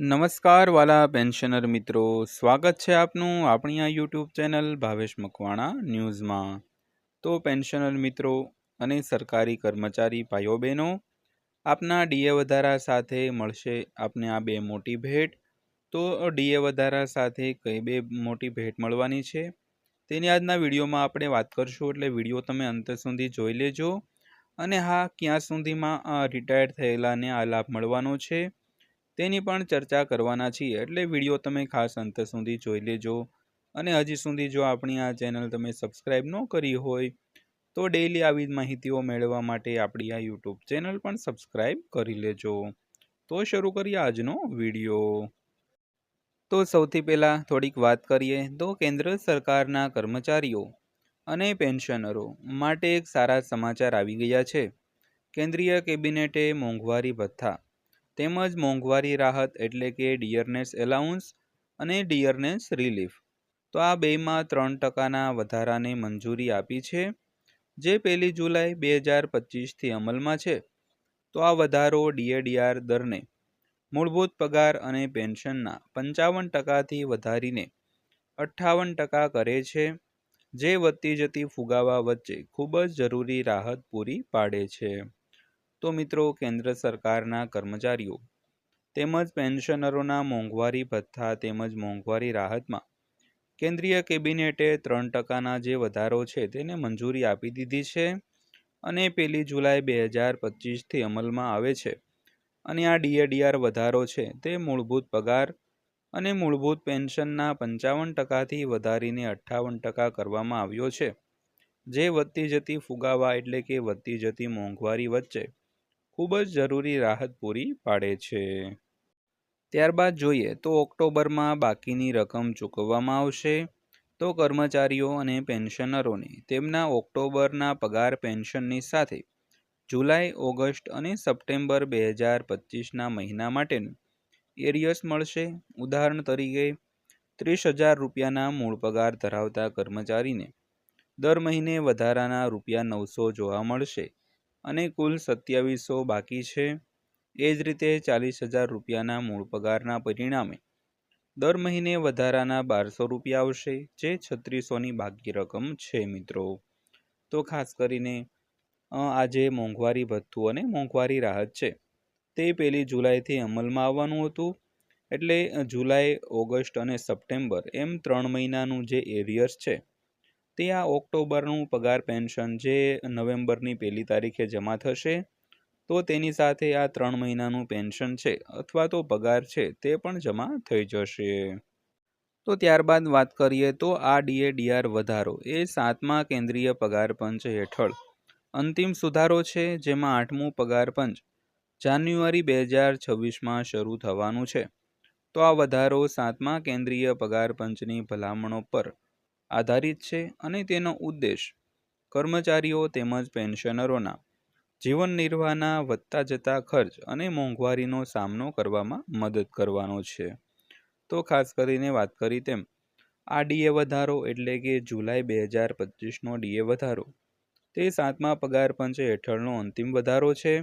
નમસ્કાર વાલા પેન્શનર મિત્રો. સ્વાગત છે આપનું આપણી આ યુટ્યુબ ચેનલ ભાવેશ મકવાણા ન્યૂઝમાં. તો પેન્શનર મિત્રો અને સરકારી કર્મચારી ભાઈઓ બહેનો, આપના ડીએ વધારા સાથે મળશે આપને આ બે મોટી ભેટ. તો ડીએ વધારા સાથે કઈ બે મોટી ભેટ મળવાની છે? તેની આજના વિડીયોમાં આપણે વાત કરશું, એટલે વીડિયો તમે અંત સુધી જોઈ લેજો. અને હા, ક્યાં સુધીમાં રિટાયર્ડ થયેલાને આ લાભ મળવાનો છે? તેની પણ ચર્ચા કરવાના છીએ. એટલે વીડિયો તમે ખાસ અંત સુધી જોઈ લેજો. અને હજી સુધી જો આપણી આ ચેનલ તમે સબસ્ક્રાઈબ ન કરી હોય, તો ડેઈલી આવી માહિતીઓ મેળવવા માટે આપણી આ યુટ્યુબ ચેનલ પણ સબસ્ક્રાઈબ કરી લેજો. તો શરૂ કરીએ આજનો વીડિયો. તો સૌથી પહેલાં થોડીક વાત કરીએ તો કેન્દ્ર સરકારના કર્મચારીઓ અને પેન્શનરો માટે એક સારા સમાચાર આવી ગયા છે. કેન્દ્રીય કેબિનેટે મોંઘવારી ભથ્થા તેમજ મોંઘવારી રાહત એટલે કે ડિયરનેસ એલાઉન્સ અને ડિયરનેસ રિલીફ. તો આ બેમાં ત્રણ ટકાના વધારાને મંજૂરી આપી છે, જે પહેલી જુલાઈ બે હજાર પચીસથી અમલમાં છે. તો આ વધારો ડીએડીઆર દરને મૂળભૂત પગાર અને પેન્શનના પંચાવન ટકાથી વધારીને અઠ્ઠાવન ટકા કરે છે, જે વધતી જતી ફુગાવા વચ્ચે ખૂબ જ જરૂરી રાહત પૂરી પાડે છે. તો મિત્રો કેન્દ્ર સરકારના કર્મચારીઓ તેમજ પેન્શનરોના મોંઘવારી ભથ્થા તેમજ મોંઘવારી રાહતમાં કેન્દ્રીય કેબિનેટે ત્રણ ટકાના જે વધારો છે તેને મંજૂરી આપી દીધી છે અને પહેલી જુલાઈ બે હજાર પચીસથી અમલમાં આવે છે. અને આ ડીએડીઆર વધારો છે તે મૂળભૂત પગાર અને મૂળભૂત પેન્શનના પંચાવન ટકાથી વધારીને અઠ્ઠાવન ટકા કરવામાં આવ્યો છે. જે વધતી જતી ફુગાવા એટલે કે વધતી જતી મોંઘવારી વચ્ચે ખૂબ જ જરૂરી રાહત પૂરી પાડે છે. ત્યારબાદ જોઈએ તો ઓક્ટોબરમાં બાકીની રકમ ચૂકવવામાં આવશે તો કર્મચારીઓ અને પેન્શનરોને તેમના ઓક્ટોબરના પગાર પેન્શનની સાથે જુલાઈ, ઓગસ્ટ અને સપ્ટેમ્બર બે હજાર પચીસના મહિના માટેનું એરિયસ મળશે. ઉદાહરણ તરીકે, ત્રીસ હજાર રૂપિયાના મૂળ પગાર ધરાવતા કર્મચારીને દર મહિને વધારાના રૂપિયા નવસો જોવા મળશે. અને કુલ સત્યાવીસો બાકી છે. એ જ રીતે ચાલીસ હજાર રૂપિયાના મૂળ પગારના પરિણામે દર મહિને વધારાના બારસો રૂપિયા આવશે, જે છત્રીસોની બાકી રકમ છે મિત્રો. તો ખાસ કરીને આજે મોંઘવારી ભથ્થું અને મોંઘવારી રાહત છે. તે પહેલી જુલાઈથી અમલમાં આવવાનું હતું. એટલે જુલાઈ, ઓગસ્ટ અને સપ્ટેમ્બર એમ ત્રણ મહિનાનું જે એરિયર્સ છે તે આ ઓક્ટોબરનું પગાર પેન્શન જે નવેમ્બરની પહેલી તારીખે જમા થશે, તો તેની સાથે આ ત્રણ મહિનાનું પેન્શન છે અથવા તો પગાર છે તે પણ જમા થઈ જશે. તો ત્યારબાદ વાત કરીએ તો આ ડીએડીઆર વધારો એ સાતમા કેન્દ્રીય પગાર પંચ હેઠળ અંતિમ સુધારો છે જેમાં આઠમું પગાર પંચ જાન્યુઆરી બે હજાર છવ્વીસમાં શરૂ થવાનું છે. તો આ વધારો સાતમા કેન્દ્રીય પગાર પંચની ભલામણો પર આધારિત છે અને તેનો ઉદ્દેશ કર્મચારીઓ તેમજ પેન્શનરોના જીવન નિર્વાહના વધતા જતા ખર્ચ અને મોંઘવારીનો સામનો કરવામાં મદદ કરવાનો છે. તો ખાસ કરીને વાત કરી તેમ, આ ડીએ વધારો એટલે કે જુલાઈ બે હજાર પચીસનો ડીએ વધારો, તે સાતમા પગાર પંચ હેઠળનો અંતિમ વધારો છે,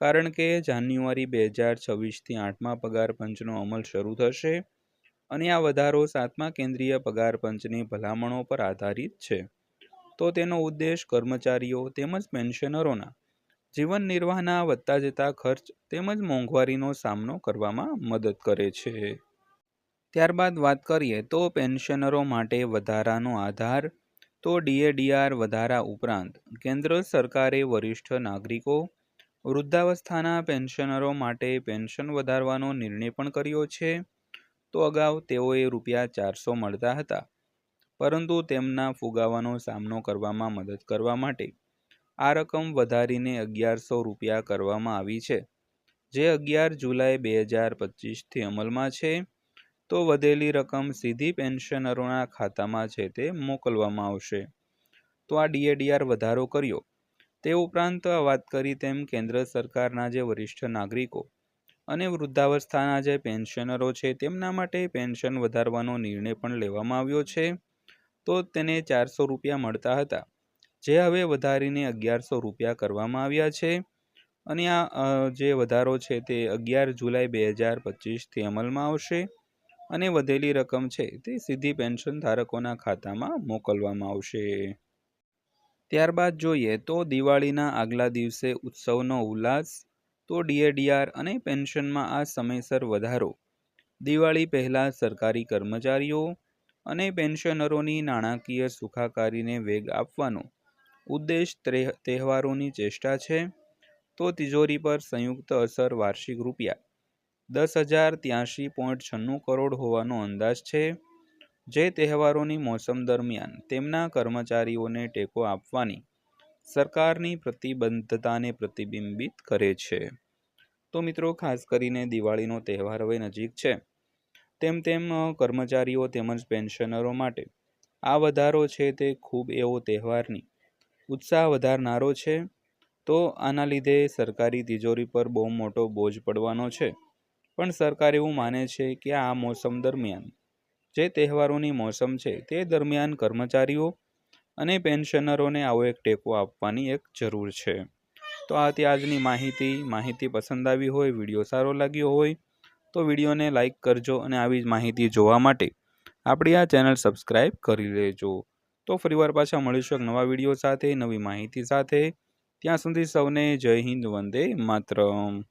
કારણ કે જાન્યુઆરી બે હજાર છવ્વીસથી આઠમા પગાર પંચનો અમલ શરૂ થશે અને આ વધારો સાતમા કેન્દ્રીય પગાર પંચની ભલામણો પર આધારિત છે. તો તેનો ઉદ્દેશ કર્મચારીઓ તેમજ પેન્શનરોના જીવન નિર્વાહના વધતા જતા ખર્ચ તેમજ મોંઘવારીનો સામનો કરવામાં મદદ કરે છે. ત્યારબાદ વાત કરીએ તો પેન્શનરો માટે વધારાનો આધાર, તો ડીએડીઆર વધારા ઉપરાંત કેન્દ્ર સરકારે વરિષ્ઠ નાગરિકો, વૃદ્ધાવસ્થાના પેન્શનરો માટે પેન્શન વધારવાનો નિર્ણય પણ કર્યો છે. તો અગાઉ તેઓએ રૂપિયા ચારસો મળતા હતા. પરંતુ તેમના ફુગાવાનો સામનો કરવામાં મદદ કરવા માટે આ રકમ વધારીને અગિયારસો રૂપિયા કરવામાં આવી છે. જે અગિયાર જુલાઈ બે હજાર પચીસથી અમલમાં છે, તો વધેલી રકમ સીધી પેન્શનરોના ખાતામાં છે તે મોકલવામાં આવશે. તો આ ડીએડીઆર વધારો કર્યો. તે ઉપરાંત વાત કરી તેમ કેન્દ્ર સરકારના જે વરિષ્ઠ નાગરિકો અને વૃદ્ધાવસ્થાના જે પેન્શનરો છે તેમના માટે પેન્શન વધારવાનો નિર્ણય પણ લેવામાં આવ્યો છે. તો તેને ચારસો રૂપિયા મળતા હતા. જે હવે વધારીને અગિયારસો રૂપિયા કરવામાં આવ્યા છે. અને આ જે વધારો છે તે અગિયાર જુલાઈ બે હજાર પચીસથી અમલમાં આવશે. અને વધેલી રકમ છે તે સીધી પેન્શન ધારકોના ખાતામાં મોકલવામાં આવશે. ત્યારબાદ જોઈએ તો દિવાળીના આગલા દિવસે ઉત્સવનો ઉલ્લાસ તો ડીએડીઆર અને પેન્શનમાં આ સમયસર વધારો. દિવાળી પહેલાં સરકારી કર્મચારીઓ અને પેન્શનરોની નાણાકીય સુખાકારીને વેગ આપવાનો ઉદ્દેશ તહેવારોની ચેષ્ટા છે, તો તિજોરી પર સંયુક્ત અસર વાર્ષિક રૂપિયા દસ હજાર ત્યાંશી પોઈન્ટ છન્નું કરોડ હોવાનો અંદાજ છે, જે તહેવારોની મોસમ દરમિયાન તેમના કર્મચારીઓને ટેકો આપવાની સરકારની પ્રતિબદ્ધતાને પ્રતિબિંબિત કરે છે. તો મિત્રો, ખાસ કરીને દિવાળીનો તહેવાર હવે નજીક છે. તેમ તેમ કર્મચારીઓ તેમજ પેન્શનરો માટે આ વધારો છે તે ખૂબ એવો તહેવારની ઉત્સાહ વધારનારો છે. તો આના લીધે સરકારી તિજોરી પર બહુ મોટો બોજ પડવાનો છે. પણ સરકાર એવું માને છે કે આ મોસમ દરમિયાન જે તહેવારોની મોસમ છે તે દરમિયાન કર્મચારીઓ અને પેન્શનરોને આવો એક ટેકો આપવાની એક જરૂર છે. તો આ હતી આજની માહિતી. માહિતી પસંદ આવી હોય, વીડિયો સારો લાગ્યો હોય, તો વિડીયોને લાઈક કરજો અને આવી જ માહિતી જોવા માટે આપણી આ ચેનલ સબસ્ક્રાઈબ કરી લેજો. તો ફરીવાર પાછા મળીશું એક નવા વીડિયો સાથે, નવી માહિતી સાથે. ત્યાં સુધી સૌને જય હિન્દ, વંદે માતરમ.